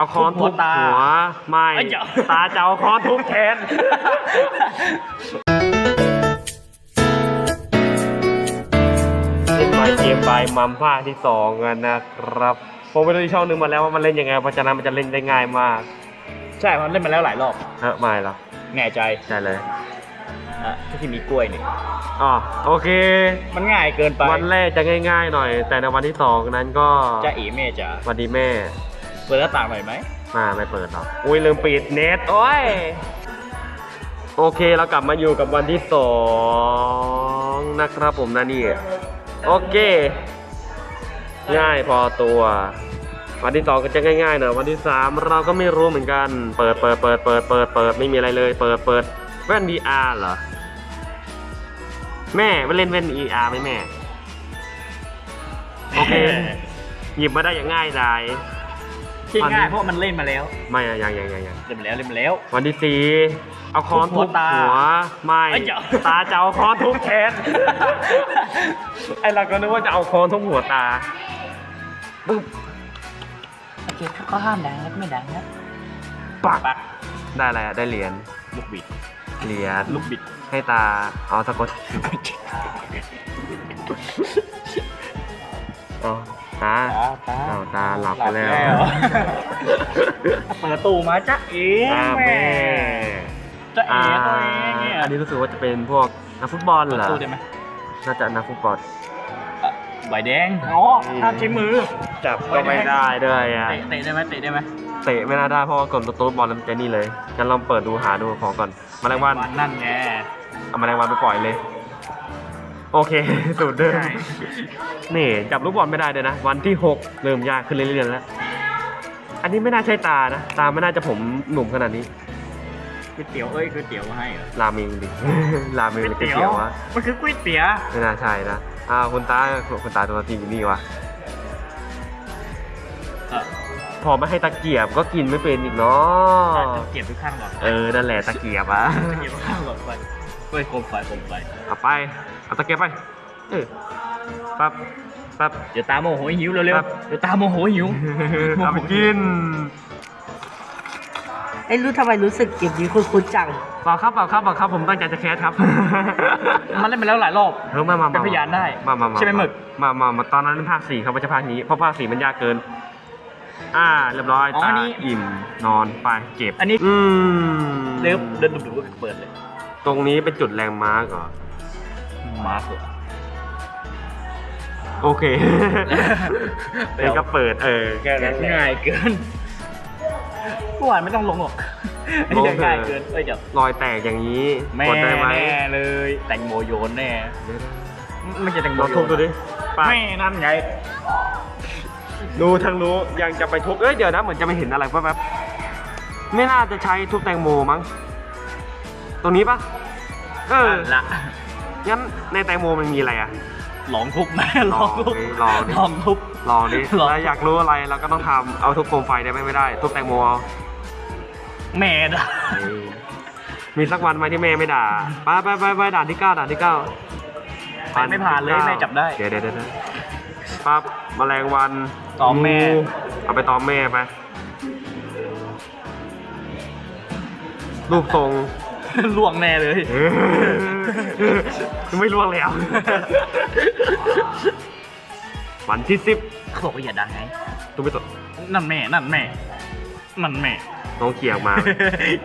เอาค้อนทุบทุบหัวตา หัวไม่ไอ้เจ้าตาจะเอาค้อนทุบแทนเล่นไปเกมไปมัมภาคที่สองกันนะครับ ผมไปดูที่ช่องนึงมาแล้วว่ามันเล่นยังไงเพราะฉะนั้นมันจะเล่นได้ง่ายมากใช่มันเล่นมาแล้วหลายรอบเฮ้ยไม่หรอกแน่ใจใช่เลยอะที่มีกล้วยนี่อ๋อโอเค มันง่ายเกินไปวันแรกจะง่ายๆหน่อย แต่ในวันที่สองนั้นก็จะอีแม่จ๋าสวัสดีแม่ เปิดหน้าต่างหน่อยไหมมาไม่เปิดหรอกอุ้ยลืมปิดเน็ตโอ้ย โอเคเรากลับมาอยู่กับวันที่สองนะครับผมนะนี่โอเค ง่ายพอตัว วันที่สองก็จะง่ายๆหน่อยวันที่สามเราก็ไม่รู้เหมือนกัน เปิดเปิดเปิดเปิดเปิดเปิดไม่มีอะไรเลย เปิดเปิดแว่น VR เหรอ แม่ไปเล่นแว่น VR ไหมแม่ โอเค หยิบมาได้อย่างง่ายดาย ที่ง่ายเพราะมันเล่นมาแล้ว ไม่อะยังยังยังยังเล่นมาแล้วเล่นมาแล้ว วันที่สี่เอาค้อนทุบหัทุวบตาหัวไม่ไอ้เจ้าตาจะเอาค้อนทุบแขนไอเราก็นึกว่าจะเอาค้อนทุบหัวตาปึ๊บโอเคเขาห้ามดังแล้วไม่ดังนะปักปักได้อะไรอะได้เหรียญลูกบิดเหรียญลูกบิดให้ตาเอาสะกดอ๋อ ตาตาตาเอาตาหลับไปแล้ว เปิดตู้มาจ้ะเอ๋ตาแม่แม่จ้ะเอ๋อ่าตัวเองเนี่ยอันนี้รู้สึกว่าจะเป็นพวกนักฟุตบอลเปิดเหรอตู้ได้ไหมน่าจะนักฟุตบอลอะใบแดงอ๋อห้ามใช้มือ จับก็ไม่ได้ด้วยอะเตะเตะได้ไหมเตะได้ไหมเตะไม่น่าได้เพราะว่ากดตัวบอลแล้วมันจะนี่เลยงั้นลองเปิดดูหาดูของก่อนแมลงวันนั่นไงเอาแมลงวันไปปล่อยเลย โอเค สูตรเดิมใช่นี่จับลูกบอลไม่ได้เลยนะ วันที่หกเริ่มยากขึ้นเรื่อยๆแล้ว อันนี้ไม่น่าใช่ตานะ ตาไม่น่าจะผมหนุ่มขนาดนี้ก๋วยเตี๋ยวเอ้ยก๋วยเตี๋ยวมาให้เหรอราเมงดิราเมงหรือก๋วยเตี๋ยววะมันคือก๋วยเตี๋ยวไม่น่าใช่นะอ้าวคุณตาคุณตาตัวจริงอยู่นี่วะเออพอไม่ให้ตะเกียบก็กินไม่เป็นอีกเนาะจะเก็บทุกข้างก่อนเออนั่นแหละตะเกียบอะจะเก็บทุกข้างก่อนไป เฮ้ยโคมไฟโคมไฟเอาไปเอาตะเกียบไปเออปั๊บปั๊บ เดี๋ยวตาโมโหหิวเร็วครับ ๆเดี๋ยวตาโมโหหิว เอาไปกินไอ้รู้ทำไมรู้สึกเก็บนี้คุ้นๆจัง เปล่าครับเปล่าครับเปล่าครับผมตั้งใจจะแคสครับมันเล่นมาแล้วหลายรอบเฮ้ยมามาเป็นพยานได้มามามาใช่ไหมหมึก มามามาตอนนั้นเป็นภาคสี่ครับไม่ใช่ภาคนี้เพราะภาคสี่มันยากเกิน อ่า เรียบร้อยอ๋อตานี่อิ่มนอนไปเก็บอันนี้ อืมเดิมเดินดุๆก็เปิดเลย ตรงนี้เป็นจุดแรงมาร์กเหรอ มาร์กเหรอโอเคเดี๋เดี๋ยยววก็เปิดเออแค่นั้นแหละ ง่ายเกินเมื่อวานไม่ต้องลงหรอกอันนี้ลงเถอะ ง่ายเกินเอ้ยเดี๋ยวรอยแตกอย่างนี้แม่กดได้ไหมแน่เลยแตงโมโยนแน่ไม่ใช่แตงโมลองโยทุบนดูดิไปแม่นั่นไงดูทางรู้ยังจะไปทุบเอ้ยเดี๋ยวนะเหมือนจะไม่เห็นอะไรแป๊บๆไม่น่าจะใช้ทุบแตงโมมั้ง ตรงนี้ปะเออละ งั้นในแตงโมมันมีอะไรอะ ลองทุบแม่ลองทุบลองดิ ลองทุบ ลองดิลองถ้าอยากรู้อะไรเราก็ต้องทำเอาทุบโคมไฟได้ไหมไม่ได้ ทุบแตงโมเอาแม่ด่าเออมีสักวันไหมที่แม่ไม่ด่าไปไปไปไปด่านที่เก้าด่านที่เก้าไปไม่ผ่านเลยแม่จับได้เดี๋ยวเดี๋ยวเดี๋ยวปั๊บแมลงวันตอมแม่ งูเอาไปตอมแม่ไปรูปทรง ล่วงแน่เลยเออไม่ล่วงแล้ว วันที่สิบเขาบอกว่าอย่าดังไงตุ้มไปตนั่นแม่ นั่นแม่ นั่นแม่ น้องเขียงมา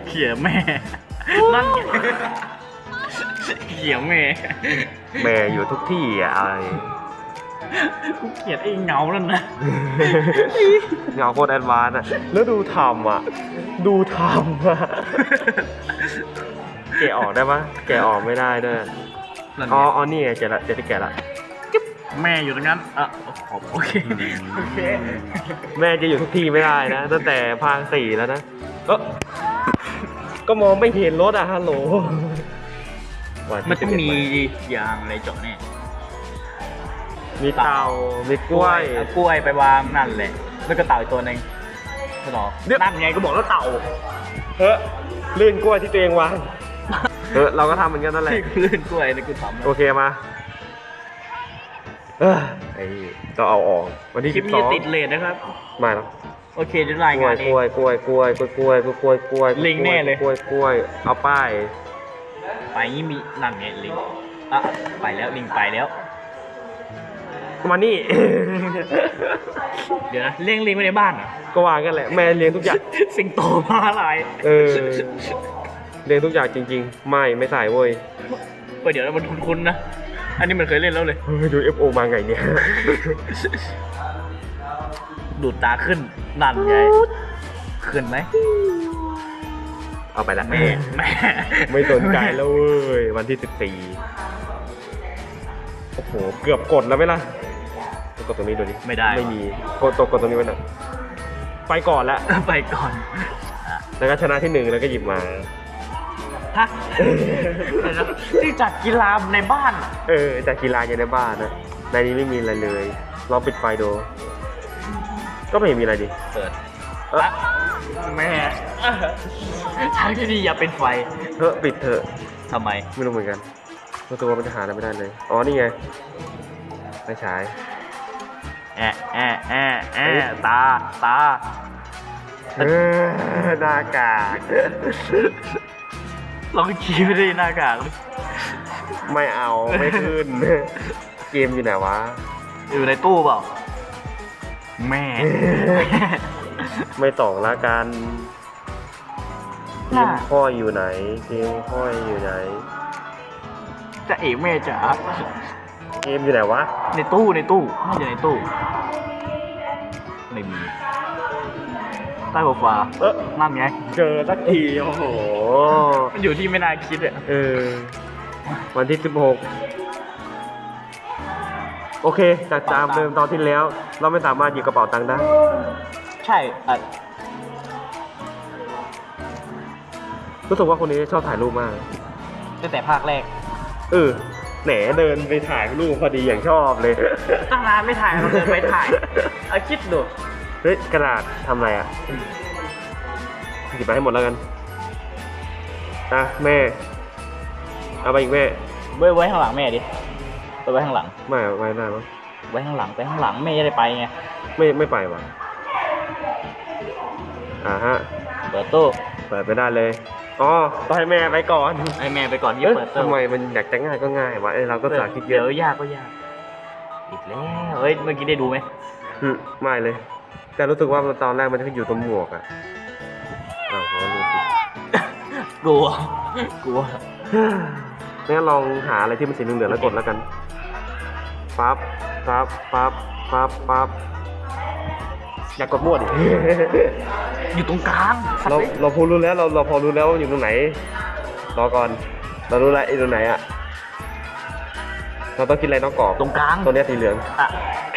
เขี่ยแม่ นั่นไงเขี่ยแม่ แม่อยู่ทุกที่อะอะไรกูเกลียดไอ้เงานั่นนะเงาโคตรแอดวานซ์อะแล้วดูทำอะดูทำอะ แกะออกได้ปะแกะออกไม่ได้ด้วยนั่นอ๋อไงอ๋อนี่ไงเจอละเจอที่แกะละ แม่อยู่ตรงนั้นอะโอเคโอเคแม่จะอยู่ทุกที่ไม่ได้นะ ตั้งแต่ภาคสี่แล้วนะเออก็มองไม่เห็นรถอะฮัลโหลวันที่มันต้องมี11ยางอะไรเจาะแน่มีเตามีกล้วย เอากล้วยไปวางนั่นแหละแล้วก็เต่าอีกตัวหนึ่งก็บอกเดี๋ยวนั่นไงก็บอกแล้วเต่า เฮ้ยลื่นกล้วยที่ตัวเองวาง เออเราก็ทำเหมือนกันนั่นแหละที่ลื่นกล้วยนี่กูทำโอเคมาเออไอ้ต้องเอาออก วันที่คลิสิปบสนี้องติดเลทนะครับ มาแล้วโอเคเดี๋ยวรายกล้งาวยนเอกงล้วยกล้วยกล้วยกล้วยกล้วยกล้วยกล้วยลิงแน่เลย กล้วยกล้วยเอาป้ายไปนี่มีนั่นไงลิงอะไปแล้วลิงไปแล้ว มานี่ เดี๋ยวนะเลี้ยงลิงไว้ในบ้านเหรอก็ว่ากันแหละแม่เลี้ยงทุกอย่าง สิงโตมาลายเออ เลี้ยงทุกอย่างจริง ๆ ไม่ไม่ใส่เว้ยเฮ้ยเดี๋ยวนะมันคุ้นๆนะ อันนี้มันเคยเล่นแล้วเลย เฮ้ยดู FO มาไงเนี่ย ดูดตาขึ้นนั่นไงขึ้นไหมเอาไปละแม่แม่ไม่สนใจแล้วเว้ย วันที่สิบสี่โอ้โห เกือบกดแล้วไหมล่ะกดตรงนี้ดูดิไม่ได้ ไม่มีกดตกกดตรงนี้ไว้หน่อยไปก่อนละ ไปก่อนอะแล้วก็ชนะที่หนึ่งแล้วก็หยิบมา ฮะเดี๋ยวนะที่จัดกีฬาในบ้านอะเออจากกีฬาอยู่ในบ้านนะในนี้ไม่มีอะไรเลยลองปิดไฟดู ก็ไม่เห็นมีอะไรดิเปิดเออแม่ทางที่ดีอย่าเป็นไฟเถอะปิดเถอะทำไม ไม่รู้เหมือนกันรู้ตัวว่ามันจะหาอะไรไม่ได้เลยอ๋อนี่ไงไม่ฉาย แอะแอะแอะแอะตา ตา เออหน้ากาก ลองชี้ไปได้หน้ากากดิไม่เอาไม่ขึ้น เกมอยู่ไหนวะ อยู่ในตู้เปล่า แม่ ไม่ต่องละกันเกน่ามค่อยอยู่ไหนเกมค่อยอยู่ไหน จะเอ๋แม่จ๋าเกมอยู่ไหนวะ ในตู้ในตู้น่าจะในตู้ ไม่มี ใต้โซฟาเออนั่นไง เจอสักที โอ้โห มันอยู่ที่ไม่น่าคิดอะเออ วันที่สิบหกโอเค จากตามเดิมตอนที่แล้ว เราไม่สามารถหยิบกระเป๋าตังค์ได้ ใช่อะรู้สึกว่าคนนี้ชอบถ่ายรูปมาก ตั้งแต่ภาคแรก เออ แหนเดินไปถ่ายรูปพอดีอย่างชอบเลย ตั้งนานไม่ถ่ายเราเดินไปถ่ายเอาคิดดูเฮ้ยกระดาษทำอะไรอะหยิบไปให้หมดแล้วกันอะแม่ เอาไปอีกแม่ ไว้ไว้ข้างหลังแม่ดิไปไว้ข้างหลัง ไม่เอาไว้ได้มั้งไว้ข้างหลังไปข้างหลังแม่จะได้ไปไง ไม่ไม่ไปว่ะอ่าฮะ เปิดตู้เปิดไม่ได้เลย อ๋อต้องให้แม่ไปก่อนให้แม่ไปก่อนที่เอ๊ะเปิดตู้ทำไมมันอยากจะง่ายก็ง่ายวะเอ้ยเราก็สาคิดเยเดี๋ยอะวยากก็ยาก อีกแล้ว เฮ้ย เมื่อกี้ได้ดูไหม อืมไม่เลย แต่รู้สึกว่าตอนแรกมันจะอยู่ตรงหมวกอะอ้าวผมก็รู้ผิดกลัว กลัวงั้นลองหาอะไรที่มันสีเหลืองๆแล้วกดแล้วกันปั๊บปั๊บปั๊บปั๊บปั๊บอย่ากดมั่วดิ อยู่ตรงกลางเราเราพอรู้แล้วเราเราพอรู้แล้วว่าอยู่ตรงไหน รอก่อน เรารู้แล้วไอ้ตรงไหนอะ เราต้องกินอะไรน้องกรอบตรงกลาง ตัวเนี้ยสีเหลือง อะ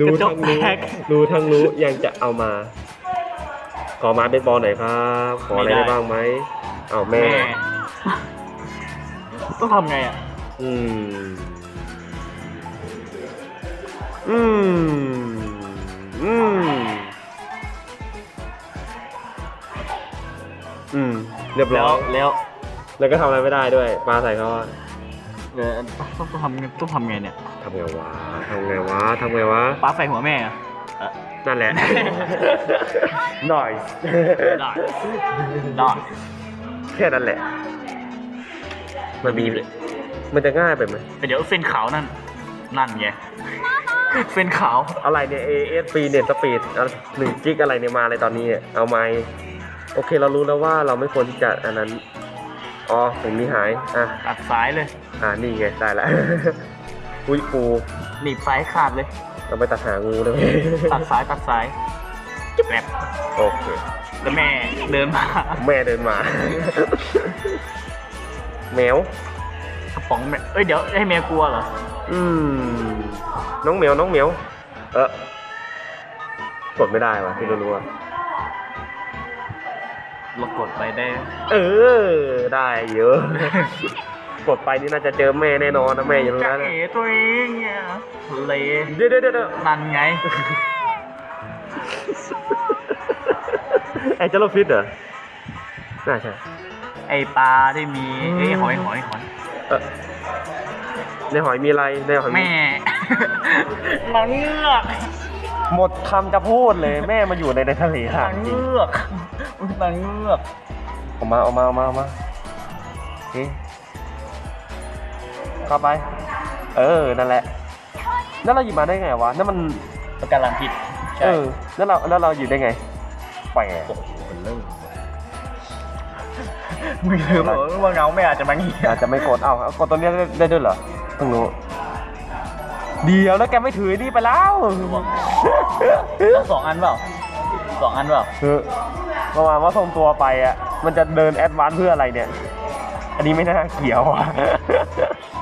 รู้กระจทั้กงแตรู้กรู้ทั้งรู้ยังจะเอามา ขอมาเบสบอลหน่อยครับ ขออะไรไม่ได้ได้บ้างไหมเอาแม่แม่ ต้องทำไงอะ อืม อืม อืม อืม เรียบแล้ร้วอยแล้ว แล้วก็ทำอะไรไม่ได้ด้วยปลาใส่เขาอะเดี๋ยวต้องต้องทำต้องทำไงเนี่ย ทำไงวะทำไงวะทำไงวะปาใส่หัวแม่อะเอ่อนั่นแหละหน่อยได้ได้แค่นั้นแหละ มันมี มันจะง่ายไปไหมแต่เดี๋ยวเส้นขาวนั่น นั่นไงเส้นขาว อะไรเนี่ย ASP เน็ตสปีดหนึ่งจิกอะไรเนี่ยมาเลยตอนนี้เนี่ยเอาไหมโอเคเรารู้แล้วว่าเราไม่ควรที่จะอันนั้น อ๋อตรงนี้หาย อะ ตัดสายเลย อ่า นี่ไง ได้ละ อุ้ยปูหนีบสายขาดเลย เราไปตัดหางูเลยตัดสายตัดสายแบบโอเคแล้วแม่เดินมา แม่เดินมา แมวกระป๋องแม่เอ้ยเดี๋ยวให้แม่กลัวเหรอ อืม น้องเหมียวน้องเหมียวเออกดไม่ได้วะที่รู้ๆอะเรากดไปได้ เออ ได้เยอะ กดไปนี่น่าจะเจอแม่แน่นอนนะแม่อยู่ตรงจะนั้นนะเอ๋ตัวเองเนี่ยทะเลเดี๋ยวเดี๋ยวเดี๋ยวนั่นไง ไอ้เจลฟิตเหรอน่าใช่ไอปลาที่มีเอ้ยหอยหอยหอยเออในหอยมีอะไรในหอยมี แม่นางเงือกหมดคำจะพูดเลยแม่มาอยู่ในในทะเลหานางจริงเงือกนางเงือก ออกมาออกมาออกมาออกมาโอเค เข้าไป เออ นั่นแหละ นั่นเราหยิบมาได้ไงวะ นั่นมันประการังผิดเออแล้วเราแล้วเราอยู่ได้ไงแปลกไม่ลืมเหรอว่าเงาไม่อาจจะมาเงี้ยอาจจะไม่กด เอ้าเอากดตัวเนี้ยได้ได้ด้วยเหรอเพิ่งรู้เดียวแล้วแกไม่ถือนี่ไปแล้วต้องสองอันเปล่าสองอันเปล่าคือประมาณว่าส่งตัวไปอะ มันจะเดินแอดวานซ์เพื่ออะไรเนี่ย อันนี้ไม่น่าเกี่ยวอะ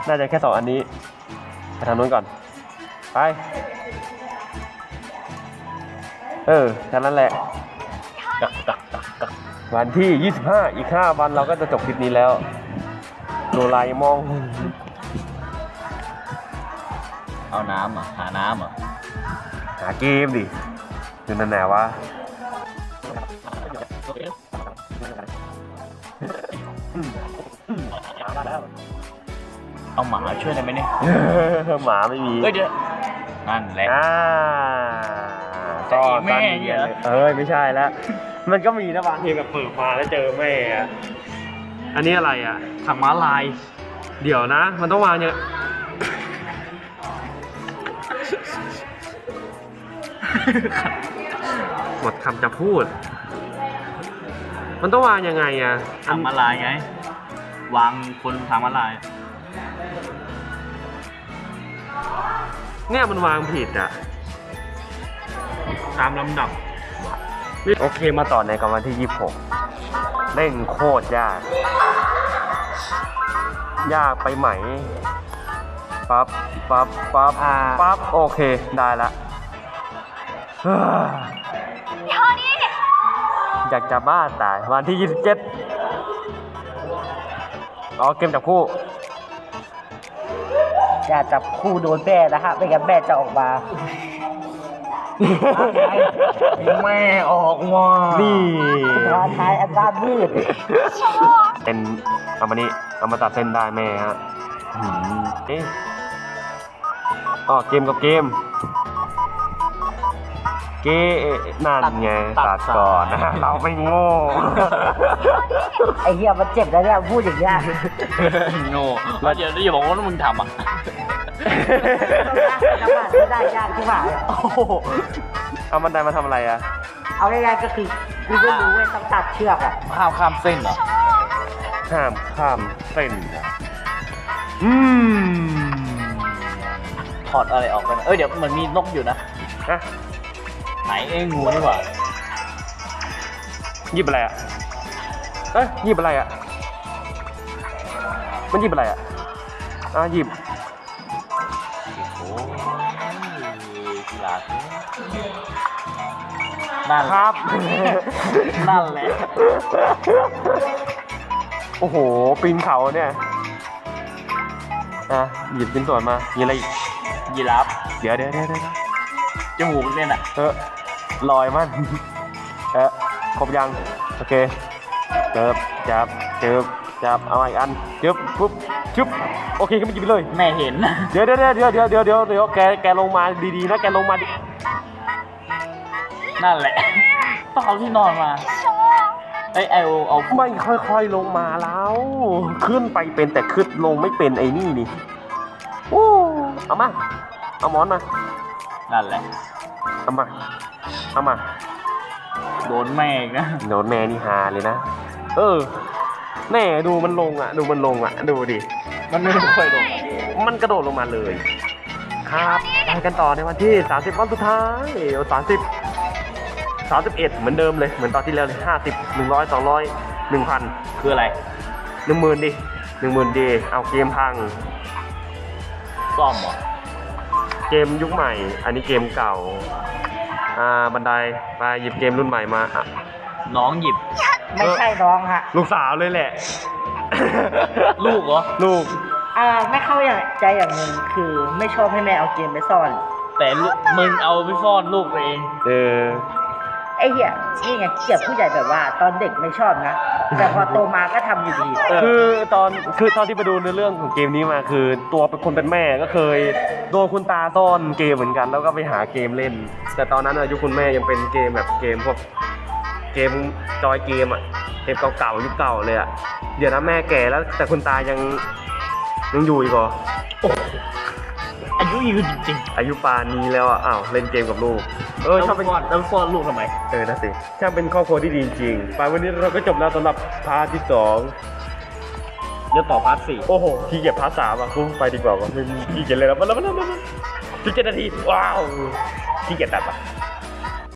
น่าจะแค่สองอันนี้ ไปทางนู้นก่อน ไป เออแค่นั้นแหละกักกักกักกักวันที่ 25 อีก 5 วันเราก็จะจบคลิปนี้แล้วโดรายมอง เอาน้ำเหรอะ หาน้ำเหรอะ หาเกมดิอยู่นั่นแหละวะ เอาหมาช่วยได้ไหมเนี่ยหมาไม่มีเฮ้ยเดี๋ยวนั่นแหละอ่าแต่อีแม่ซ่อนเนี่ยเหรอเอ้ยไม่ใช่แล้วมันก็มีนะบางทีแบบเปิดมาแล้วเจอแม่อะอันนี้อะไรอะถังม้าลาย เดี๋ยวนะ มันต้องวางเนี่ยงหมดคำจะพูด มันต้องวางยังไงอะถังม้าลายไง วางคนถังม้าลาย เนี่ยมันวางผิดอะ ตามลำดับ โอเคมาต่อในกับวันที่ 26 เล่นโคตรยาก ยากไปไหม ปั๊บ ปั๊บ ปั๊บอ่าปั๊บ โอเค ได้ละเฮ้ยอยากจะบ้าตาย วันที่ 27อ๋อเกมจับคู่ อย่าจับคู่โดนแม่นะฮะไม่งั้นแม่จะออกมาแม่ออกมานี่ท้าทายอาการมืดเป็นเอามานี่เอามาตัดเส้นได้แม่ฮะหืมเอ๊ะอ๋อเกมกับเกม เกนั่นไงตัดก่อนนะเราไม่โง่ไอ้เหี้ยมันเจ็บนะเนี่ยพูดอย่างเงี้ยโง่แล้วอย่าอย่าบอกว่ามึงทำอะต้องยากไม่ได้ยากที่ผ่านโอ้โหเอาบันไดมาทำอะไรอะเอาง่ายๆก็คือกูไม่รู้เว้ยต้องตัดเชือกอะข้ามข้ามเส้นเหรอห้ามข้ามเส้นอืมถอดอะไรออกไปนะเอ้ยเดี๋ยวมันมีนกอยู่นะฮะ ไหนเอ้ยงูนี่หว่าหยิบอะไรอะเอ้ยหยิบอะไรอะมันหยิบอะไรอะอะหยิบ โอ้ยกีฬาสินั่นครับ นั่นแหละโอ้โห ปีนเขาเนี่ย อะ หยิบชิ้นส่วนมา มีอะไรอีก ยีราฟเดี๋ยวเดี๋ยวเดี๋ยวเดี๋ยวจมูกเนี่ยน่ะ เออ ลอยมันเออครบยัง โอเคเจิบจับเจิบจับเอาอีกอันเจิบปุ๊บจุ๊บโอเคก็ไม่หยิบไปเลย แม่เห็นนะเดี๋ยวเดี๋ยวเดี๋ยวเดี๋ยวเดี๋ยวเดี๋ยวเดี๋ยวแกแกลงมาดีๆนะแกลงมาดินั่นแหละ ต้องเอาที่นอนมาเอ้ยเอาเอาไม่ค่อยๆลงมาแล้ว ขึ้นไปเป็นแต่ขึ้นลงไม่เป็นไอ้นี่นี่โอ้เอามา เอาหมอนมา นั่นแหละ เอามา เอามาโดนแม่อีกนะ โดนแม่นี่ฮาเลยนะ เออ แน่ดูมันลงอะ ดูมันลงอะ ดูดิ มันไม่ค่อยลง มันกระโดดลงมาเลย ครับไปกันต่อในวันที่ 30 วันสุดท้าย30 31 เหมือนเดิมเลย เหมือนตอนที่แล้วเลย50 100 200 1,000 คืออะไรหนึ่งหมื่นดิหนึ่งหมื่นดีเอาเกมพัง ซ่อมเหรอ เกมยุคใหม่ อันนี้เกมเก่า อ่าบันไดไปหยิบเกมรุ่นใหม่มาอะน้องหยิบ ไม่ใช่น้องฮะลูกสาวเลยแหละ ลูกเหรอ ลูกอ่าไม่เข้าอย่างใจอย่างหนึ่งคือไม่ชอบให้แม่เอาเกมไปซ่อน แต่ลูกมึงเอาไปซ่อนลูกตัวเอง เออไอ้เหี้ยนี่ไงเกลียดผู้ใหญ่แบบว่า ตอนเด็กไม่ชอบนะ แต่พอโตมาก็ทำอยู่ดี คือตอนคือตอนที่ไปดูเนื้อเรื่องของเกมนี้มาคือ ตัวเป็นคนเป็นแม่ก็เคยโดนคุณตาซ่อนเกมเหมือนกัน แล้วก็ไปหาเกมเล่น แต่ตอนนั้นอายุคุณแม่ยังเป็นเกมแบบเกมพวกเกมจอยเกมอะเกมเก่าๆยุคเก่าเลยอะเดี๋ยวนะแม่แก่แล้วแต่คุณตายังยังอยู่อีกเหรอ อายุยืนจริงอายุปานนี้แล้วอะอ้าวเล่นเกมกับลูก เอๆอแล้วชอบเป็นซ่อนแล้วซ่อนลูกทำไม เออนะสิช่างเป็นครอบครัวที่ดีจริงๆไปวันนี้เราก็จบแล้วสำหรับพาร์ทที่สองเดี๋ยวต่อพาร์ทสี่โอ้โหขี้เกียจพาร์ทสามอะกูไปดีกว่าวะไม่มีขี้เกียจเลยแล้วมาแล้วมาแล้วมาแล้วสิบเจ็ดนาทีว้าวขี้เกียจตัดอะ